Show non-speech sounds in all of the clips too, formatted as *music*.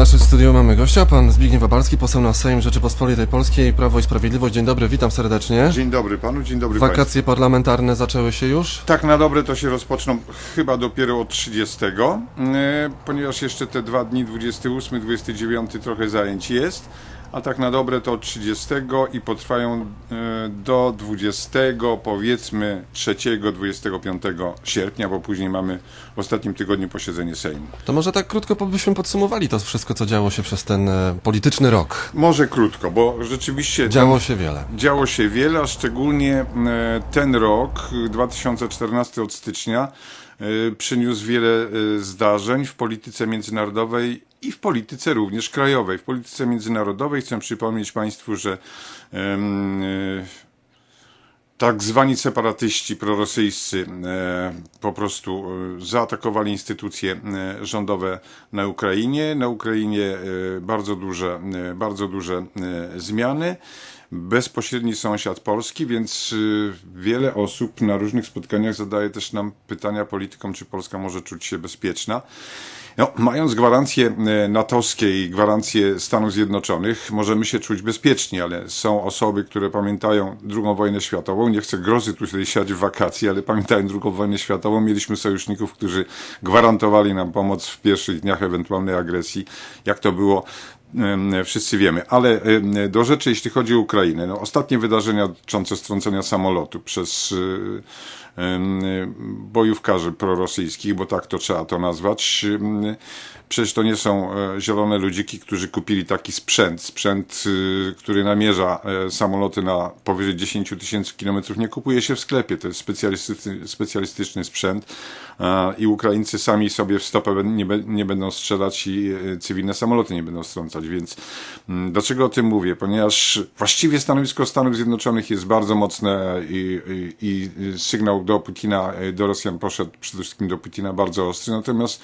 naszym studiu mamy gościa, pan Zbigniew Babalski, poseł na Sejm Rzeczypospolitej Polskiej, Prawo i Sprawiedliwość. Dzień dobry, witam serdecznie. Dzień dobry panu, dzień dobry. Wakacje parlamentarne zaczęły się już? Tak na dobre to się rozpoczną chyba dopiero od 30, e, ponieważ jeszcze te dwa dni, 28, 29 trochę zajęć jest, a tak na dobre to od 30 i potrwają e, do 20, powiedzmy 3, 25 sierpnia, bo później mamy w ostatnim tygodniu posiedzenie Sejmu. To może tak krótko byśmy podsumowali to wszystko, co działo się przez ten e, polityczny rok. Może krótko, bo rzeczywiście... Działo się wiele. Działo się wiele, a szczególnie e, ten rok, 2014 od stycznia, przyniósł wiele zdarzeń w polityce międzynarodowej i w polityce również krajowej. W polityce międzynarodowej chcę przypomnieć Państwu, że e, tak zwani separatyści prorosyjscy e, po prostu e, zaatakowali instytucje rządowe na Ukrainie. Na Ukrainie bardzo duże, bardzo duże zmiany. Bezpośredni sąsiad Polski, więc e, wiele osób na różnych spotkaniach zadaje też nam pytania politykom, czy Polska może czuć się bezpieczna. No, mając gwarancje e, natowskie i gwarancje Stanów Zjednoczonych, możemy się czuć bezpieczni, ale są osoby, które pamiętają II wojnę światową. Nie chcę grozy tutaj siać w wakacje, ale pamiętają II wojnę światową. Mieliśmy sojuszników, którzy gwarantowali nam pomoc w pierwszych dniach ewentualnej agresji. Jak to było, wszyscy wiemy. Ale do rzeczy, jeśli chodzi o Ukrainę. No, ostatnie wydarzenia dotyczące strącenia samolotu przez bojówkarzy prorosyjskich, bo tak to trzeba to nazwać. Przecież to nie są e, zielone ludziki, którzy kupili taki sprzęt. Sprzęt, y, który namierza e, samoloty na powyżej 10 tysięcy kilometrów, nie kupuje się w sklepie. To jest specjalistyczny, specjalistyczny sprzęt i Ukraińcy sami sobie w stopę nie, nie będą strzelać i e, cywilne samoloty nie będą strącać. Więc dlaczego o tym mówię? Ponieważ właściwie stanowisko Stanów Zjednoczonych jest bardzo mocne i, i, i sygnał do Putina, e, do Rosjan poszedł przede wszystkim do Putina bardzo ostry. Natomiast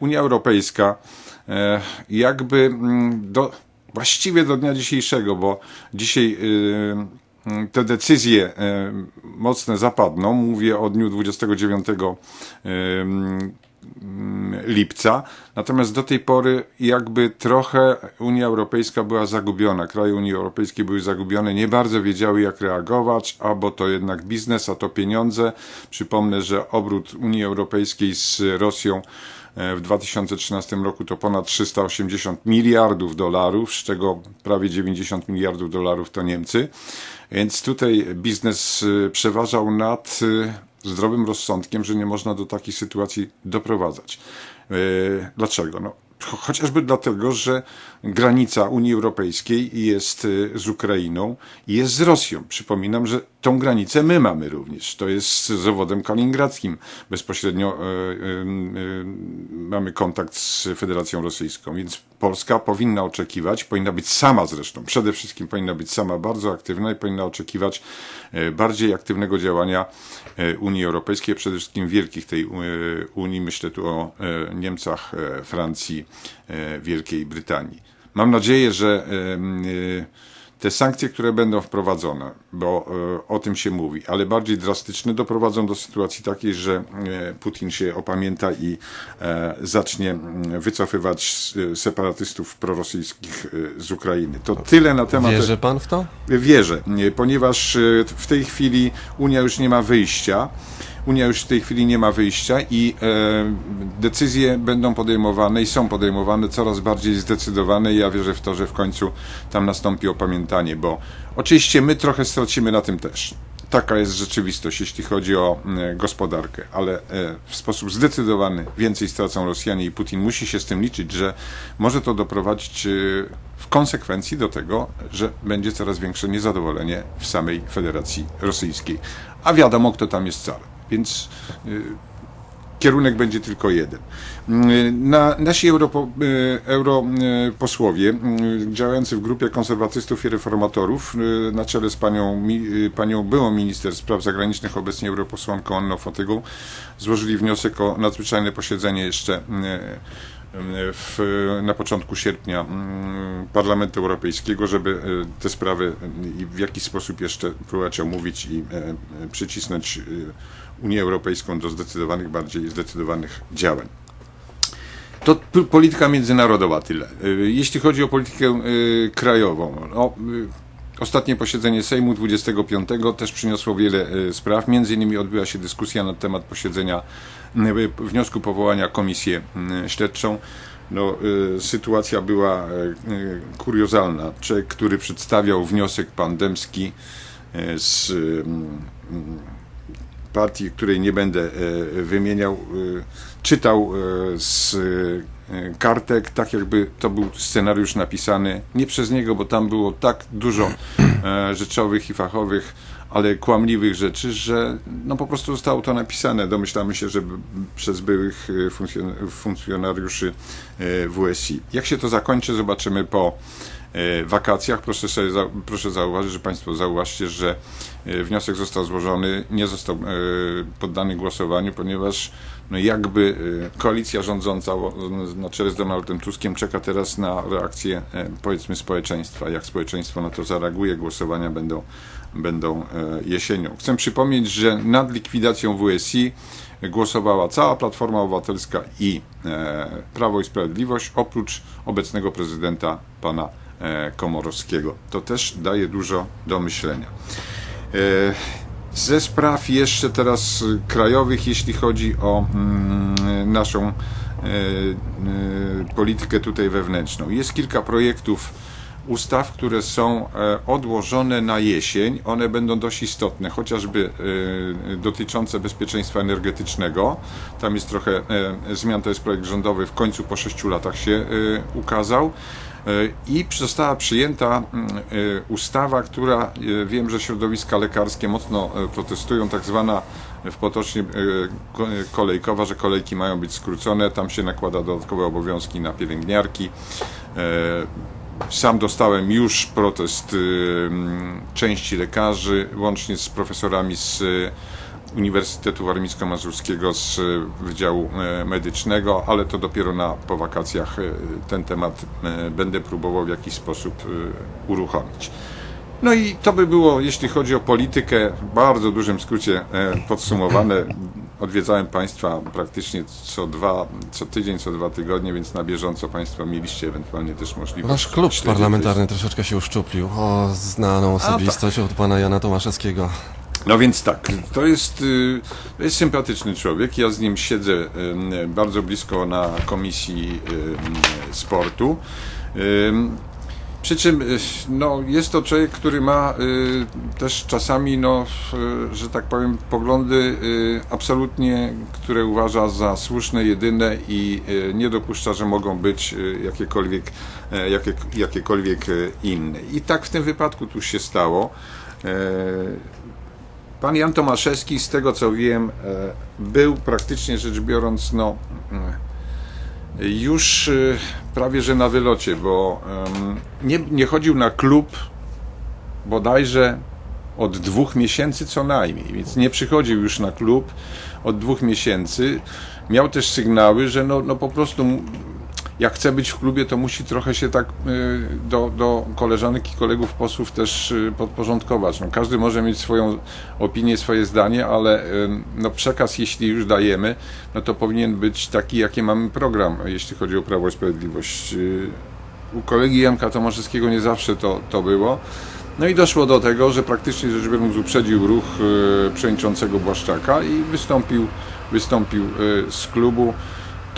Unia Europejska e, jakby mm, do, właściwie do dnia dzisiejszego, bo dzisiaj y, te decyzje mocne zapadną. Mówię o dniu 29 ym, lipca. Natomiast do tej pory jakby trochę Unia Europejska była zagubiona. Kraje Unii Europejskiej były zagubione, nie bardzo wiedziały jak reagować, albo to jednak biznes, a to pieniądze. Przypomnę, że obrót Unii Europejskiej z Rosją e, w 2013 roku to ponad 380 miliardów dolarów, z czego prawie 90 miliardów dolarów to Niemcy. Więc tutaj biznes y, przeważał nad y, zdrowym rozsądkiem, że nie można do takiej sytuacji doprowadzać. Y, Dlaczego? No, cho- chociażby dlatego, że granica Unii Europejskiej jest y, z Ukrainą i jest z Rosją. Przypominam, że tą granicę my mamy również. To jest z zawodem kaliningradzkim. Bezpośrednio y, y, y, mamy kontakt z Federacją Rosyjską, więc Polska powinna oczekiwać, powinna być sama zresztą, przede wszystkim powinna być sama bardzo aktywna i powinna oczekiwać e, bardziej aktywnego działania e, Unii Europejskiej, przede wszystkim wielkich tej e, Unii, myślę tu o e, Niemcach, e, Francji, e, Wielkiej Brytanii. Mam nadzieję, że e, te sankcje, które będą wprowadzone, bo e, o tym się mówi, ale bardziej drastyczne, doprowadzą do sytuacji takiej, że e, Putin się opamięta i e, zacznie mm, wycofywać separatystów prorosyjskich z Ukrainy. To tyle na temat. Wierzy pan w to? Wierzę, nie, ponieważ w tej chwili Unia już nie ma wyjścia. Unia już w tej chwili nie ma wyjścia i e, decyzje będą podejmowane i są podejmowane coraz bardziej zdecydowane ja wierzę w to, że w końcu tam nastąpi opamiętanie, bo oczywiście my trochę stracimy na tym też. Taka jest rzeczywistość, jeśli chodzi o gospodarkę, ale e, w sposób zdecydowany więcej stracą Rosjanie i Putin musi się z tym liczyć, że może to doprowadzić e, w konsekwencji do tego, że będzie coraz większe niezadowolenie w samej Federacji Rosyjskiej. A wiadomo, kto tam jest carem. Więc y, kierunek będzie tylko jeden. Mm, Na, nasi europo, y, europosłowie y, działający w grupie konserwatystów i reformatorów na czele z panią, panią byłą minister spraw zagranicznych, obecnie europosłanką Anną Fotygą, złożyli wniosek o nadzwyczajne posiedzenie jeszcze w, na początku sierpnia mm, Parlamentu Europejskiego, żeby te sprawy w jakiś sposób jeszcze próbować omówić i przycisnąć Unię Europejską do zdecydowanych, bardziej zdecydowanych działań. To polityka międzynarodowa tyle. Y, Jeśli chodzi o politykę y, krajową, no, y, ostatnie posiedzenie Sejmu 25 też przyniosło wiele spraw. Między innymi odbyła się dyskusja na temat posiedzenia wniosku powołania komisję śledczą. No, sytuacja była kuriozalna. Człowiek, który przedstawiał wniosek pandemski z partii, której nie będę e, wymieniał, e, czytał e, z kartek, tak jakby to był scenariusz napisany nie przez niego, bo tam było tak dużo rzeczowych i fachowych, ale kłamliwych rzeczy, że no po prostu zostało to napisane. Domyślamy się, że przez byłych funkcjon- funkcjonariuszy WSI. Jak się to zakończy, zobaczymy po wakacjach. Proszę, sobie proszę zauważyć, że Państwo zauważcie, że e, wniosek został złożony, nie został e, poddany głosowaniu, ponieważ no jakby e, koalicja rządząca na czele z Donaldem Tuskiem czeka teraz na reakcję e, powiedzmy społeczeństwa. Jak społeczeństwo na to zareaguje, głosowania będą, będą e, jesienią. Chcę przypomnieć, że nad likwidacją WSI głosowała cała Platforma Obywatelska i e, Prawo i Sprawiedliwość, oprócz obecnego prezydenta pana e, Komorowskiego. To też daje dużo do myślenia. E, ze spraw jeszcze teraz krajowych, jeśli chodzi o mm, naszą e, e, politykę tutaj wewnętrzną. Jest kilka projektów ustaw, które są e, odłożone na jesień. One będą dość istotne, chociażby e, dotyczące bezpieczeństwa energetycznego. Tam jest trochę e, zmian, to jest projekt rządowy, w końcu po sześciu latach się e, ukazał. E, I została przyjęta mm, e, ustawa, która e, wiem, że środowiska lekarskie mocno protestują, tak zwana w potocznie ko- kolejkowa, że kolejki mają być skrócone, tam się nakłada dodatkowe obowiązki na pielęgniarki. Sam dostałem już protest części lekarzy, łącznie z profesorami z Uniwersytetu Warmińsko-Mazurskiego z y, Wydziału e, Medycznego, ale to dopiero na, po wakacjach y, ten temat e, będę próbował w jakiś sposób uruchomić. No i to by było, jeśli chodzi o politykę, w bardzo dużym skrócie e, podsumowane. Odwiedzałem Państwa praktycznie co dwa, co tydzień, co dwa tygodnie, więc na bieżąco Państwo mieliście ewentualnie też możliwość. Wasz klub parlamentarny troszeczkę się uszczuplił o znaną tak. osobistość od pana Jana Tomaszewskiego. No więc tak, to jest, y, to jest sympatyczny człowiek. Ja z nim siedzę y, bardzo blisko na komisji y, sportu. Przy czym no, jest to człowiek, który ma też czasami, no, że tak powiem, poglądy absolutnie, które uważa za słuszne, jedyne i nie dopuszcza, że mogą być jakiekolwiek, jakie, jakiekolwiek inne. I tak w tym wypadku tu się stało. Pan Jan Tomaszewski, z tego co wiem, e, był praktycznie rzecz biorąc, no, e, już e, prawie że na wylocie, bo nie, nie chodził na klub bodajże od dwóch miesięcy co najmniej, więc nie przychodził już na klub od dwóch miesięcy. Miał też sygnały, że no, no po prostu jak chce być w klubie, to musi trochę się tak y, do, do koleżanek i kolegów posłów też y, podporządkować. No, każdy może mieć swoją opinię, swoje zdanie, ale no, przekaz, jeśli już dajemy, no to powinien być taki, jaki mamy program, jeśli chodzi o Prawo i Sprawiedliwość. Y, U kolegi Janka Tomaszewskiego nie zawsze to, to było. No i doszło do tego, że praktycznie rzecz biorąc uprzedził ruch przewodniczącego Błaszczaka i wystąpił, wystąpił z klubu.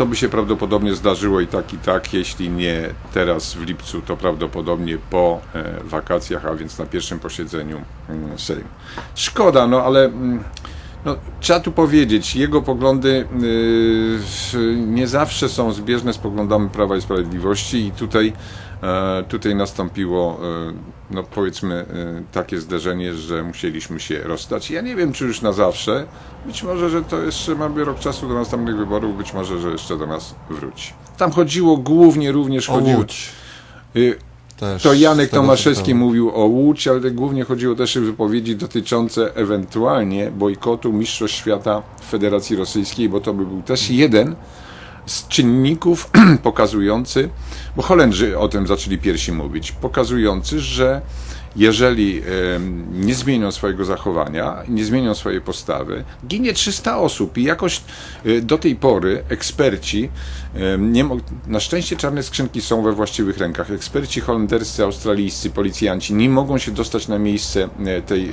To by się prawdopodobnie zdarzyło i tak, i tak. Jeśli nie teraz w lipcu, to prawdopodobnie po e, wakacjach, a więc na pierwszym posiedzeniu mm, Sejmu. Szkoda, no ale mm, no, trzeba tu powiedzieć, jego poglądy yy, nie zawsze są zbieżne z poglądami Prawa i Sprawiedliwości i tutaj, tutaj nastąpiło, e, no powiedzmy, e, takie zderzenie, że musieliśmy się rozstać. Ja nie wiem, czy już na zawsze. Być może, że to jeszcze mamy rok czasu do następnych wyborów, być może, że jeszcze do nas wróci. Tam chodziło głównie również O chodziło... Łódź. y, Też to Janek Tomaszewski mówił o Łódź, ale głównie chodziło też o wypowiedzi dotyczące ewentualnie bojkotu Mistrzostw Świata w Federacji Rosyjskiej, bo to by był też jeden z czynników *clears throat* pokazujący, bo Holendrzy o tym zaczęli pierwsi mówić, pokazujący, że jeżeli nie zmienią swojego zachowania, nie zmienią swojej postawy, ginie 300 osób i jakoś e, do tej pory eksperci, nie na szczęście czarne skrzynki są we właściwych rękach, eksperci holenderscy, australijscy, policjanci nie mogą się dostać na miejsce e, tej, e,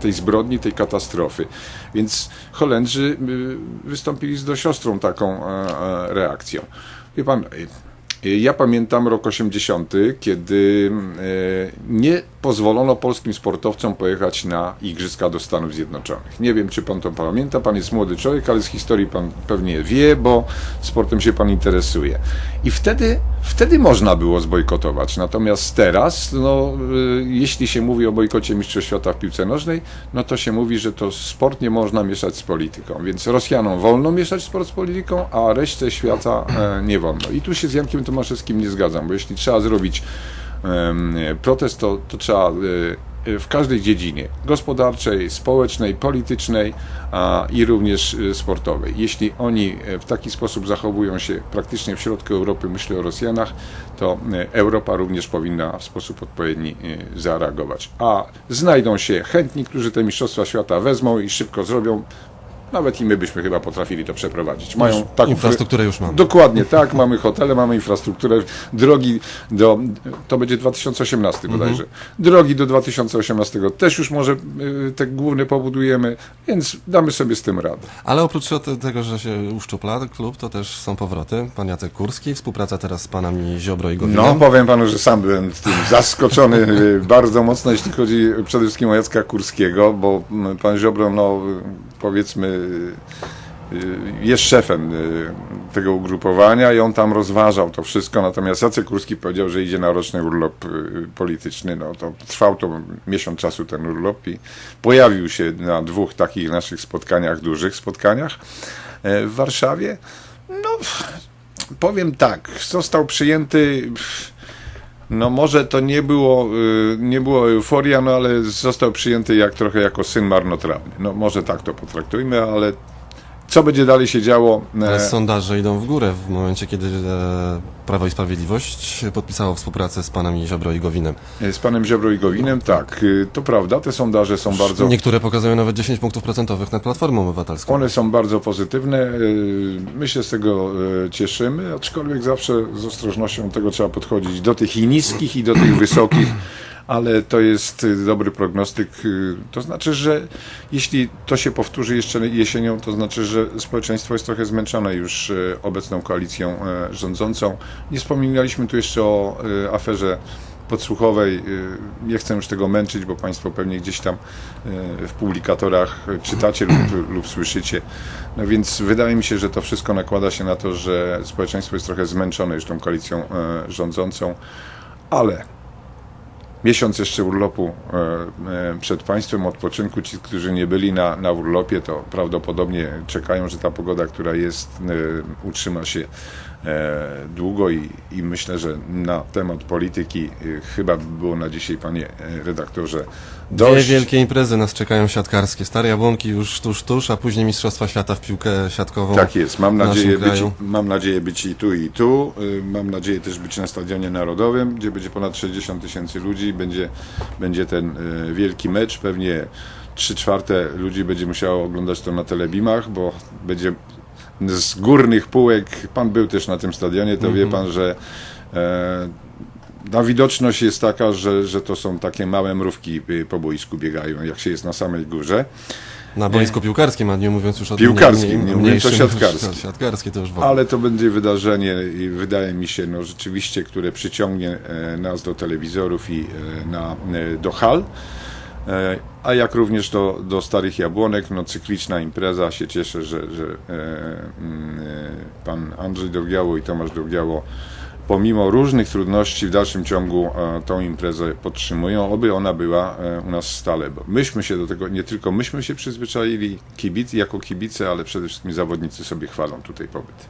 tej zbrodni, tej katastrofy. Więc Holendrzy e, wystąpili z dosiostrą taką e, reakcją. Wie pan, ja pamiętam rok 80, kiedy e, nie pozwolono polskim sportowcom pojechać na Igrzyska do Stanów Zjednoczonych. Nie wiem, czy pan to pamięta, pan jest młody człowiek, ale z historii pan pewnie wie, bo sportem się pan interesuje. I wtedy, wtedy można było zbojkotować. Natomiast teraz, no, e, jeśli się mówi o bojkocie Mistrzostw Świata w piłce nożnej, no to się mówi, że to sport nie można mieszać z polityką. Więc Rosjanom wolno mieszać sport z polityką, a reszcie świata e, nie wolno. I tu się z Jankiem Tomaszewskim nie zgadzam, bo jeśli trzeba zrobić protest, to, to trzeba e, e, w każdej dziedzinie gospodarczej, społecznej, politycznej a, i również e, sportowej. Jeśli oni w taki sposób zachowują się praktycznie w środku Europy, myślę o Rosjanach, to Europa również powinna w sposób odpowiedni zareagować. A znajdą się chętni, którzy te Mistrzostwa Świata wezmą i szybko zrobią. Nawet i my byśmy chyba potrafili to przeprowadzić. Mają taką Infrastrukturę już mamy. Dokładnie tak, mamy hotele, mamy infrastrukturę, drogi do, to będzie 2018 bodajże, drogi do 2018 też już może y, te główne pobudujemy, więc damy sobie z tym radę. Ale oprócz te- tego, że się uszczupla klub, to też są powroty. Pan Jacek Kurski, współpraca teraz z panami Ziobro i Gowinem. No, powiem panu, że sam byłem tym zaskoczony y, bardzo mocno, jeśli chodzi przede wszystkim o Jacka Kurskiego, bo mm, pan Ziobro, no y, powiedzmy, jest szefem y, tego ugrupowania i on tam rozważał to wszystko, natomiast Jacek Kurski powiedział, że idzie na roczny urlop y, polityczny, no to trwał to miesiąc czasu ten urlop i pojawił się na dwóch takich naszych spotkaniach, dużych spotkaniach e, w Warszawie. No, powiem tak, został przyjęty. No może to nie było, y, nie było euforia, no ale został przyjęty jak trochę jako syn marnotrawny. No może tak to potraktujmy, ale co będzie dalej się działo? Ale E, sondaże idą w górę w momencie, kiedy e, Prawo i Sprawiedliwość podpisało współpracę z panami Ziobro i Gowinem. z panem Ziobro i Gowinem, tak, to prawda, te sondaże są bardzo... Niektóre pokazują nawet 10 punktów procentowych nad Platformą Obywatelską. One są bardzo pozytywne. My się z tego cieszymy, aczkolwiek zawsze z ostrożnością tego trzeba podchodzić do tych i niskich, i do tych wysokich. Ale to jest y, dobry prognostyk. y, To znaczy, że jeśli to się powtórzy jeszcze jesienią, to znaczy, że społeczeństwo jest trochę zmęczone już y, obecną koalicją rządzącą. Nie wspominaliśmy tu jeszcze o aferze podsłuchowej. Nie chcę już tego męczyć, bo Państwo pewnie gdzieś tam w publikatorach czytacie lub, *clears throat* lub słyszycie. No więc wydaje mi się, że to wszystko nakłada się na to, że społeczeństwo jest trochę zmęczone już tą koalicją rządzącą, ale miesiąc jeszcze urlopu e, e, przed państwem, odpoczynku. Ci, którzy nie byli na, na urlopie, to prawdopodobnie czekają, że ta pogoda, która jest, e, utrzyma się długo i, i myślę, że na temat polityki chyba by było na dzisiaj, panie redaktorze, Dwie dość. wielkie imprezy nas czekają siatkarskie. Stare Jabłonki już tuż, tuż, a później Mistrzostwa Świata w piłkę siatkową. Tak jest. Mam nadzieję, być, kraju. mam nadzieję być i tu, i tu. Y, Mam nadzieję też być na Stadionie Narodowym, gdzie będzie ponad 60 tysięcy ludzi. Będzie, będzie ten y, wielki mecz. Pewnie 3 czwarte ludzi będzie musiało oglądać to na telebimach, bo będzie z górnych półek. Pan był też na tym stadionie, to wie pan, że e, ta widoczność jest taka, że, że to są takie małe mrówki y, po boisku biegają, jak się jest na samej górze. Na boisku piłkarskim, a nie mówiąc już o Piłkarskim, mniej- nie mówiąc o mniejszym- siatkarskim. Siatkarskie to już w ogóle. Ale to będzie wydarzenie i wydaje mi się, no rzeczywiście, które przyciągnie e, nas do telewizorów i e, na, e, do hal. E, A jak również do, do Starych Jabłonek, no cykliczna impreza, się cieszę, że, że e, mm, e, pan Andrzej Drogiało i Tomasz Drogiało pomimo różnych trudności w dalszym ciągu e, tą imprezę podtrzymują, oby ona była e, u nas stale, bo myśmy się do tego, nie tylko myśmy się przyzwyczaili, kibice, jako kibice, ale przede wszystkim zawodnicy sobie chwalą tutaj pobyt.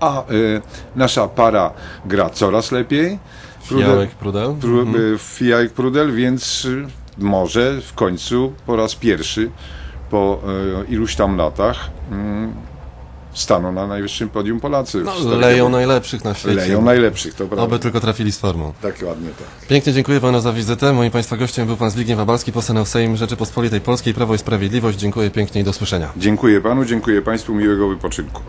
A y, nasza para gra coraz lepiej. Fijałek, Prudel. Pru, y, Fijałek Prudel, więc y, może w końcu po raz pierwszy po y, iluś tam latach mm, staną na najwyższym podium Polacy. No, leją najlepszych na świecie. leją najlepszych, to prawda. Oby tylko trafili z formą. Dokładnie tak. Pięknie dziękuję panu za wizytę. Moim państwa gościem był pan Zbigniew Abalski, poseł Sejm Rzeczypospolitej Polskiej, Prawo i Sprawiedliwość. Dziękuję pięknie i do słyszenia. Dziękuję panu, dziękuję państwu, miłego wypoczynku.